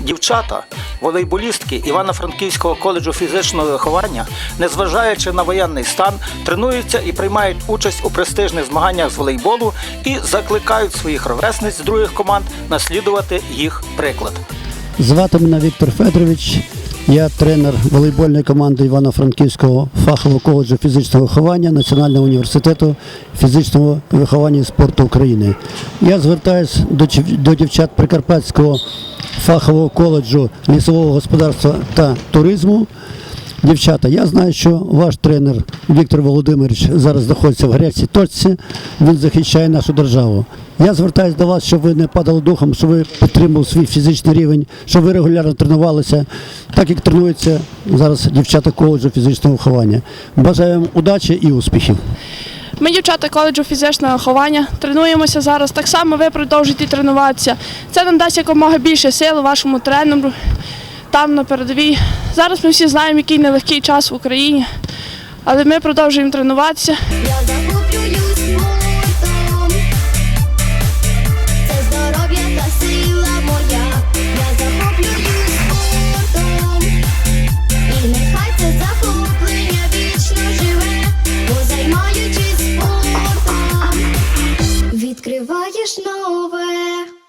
Дівчата, волейболістки Івано-Франківського коледжу фізичного виховання, незважаючи на воєнний стан, тренуються і приймають участь у престижних змаганнях з волейболу і закликають своїх ровесниць з других команд наслідувати їх приклад. Звати мене Віктор Федорович. Я тренер волейбольної команди Івано-Франківського фахового коледжу фізичного виховання Національного університету фізичного виховання і спорту України. Я звертаюся до, дівчат Прикарпатського фахового коледжу лісового господарства та туризму. Дівчата, я знаю, що ваш тренер Віктор Володимирович зараз знаходиться в гарячій точці. Він захищає нашу державу. Я звертаюся до вас, щоб ви не падали духом, щоб ви підтримували свій фізичний рівень, щоб ви регулярно тренувалися, так як тренуються зараз дівчата коледжу фізичного виховання. Бажаю вам удачі і успіхів. Ми, дівчата коледжу фізичного виховання, тренуємося зараз. Так само ви продовжуйте тренуватися. Це нам дасть якомога більше сил вашому тренеру там на передовій. Зараз ми всі знаємо, який нелегкий час в Україні, але ми продовжуємо тренуватися. відкриваєш нове.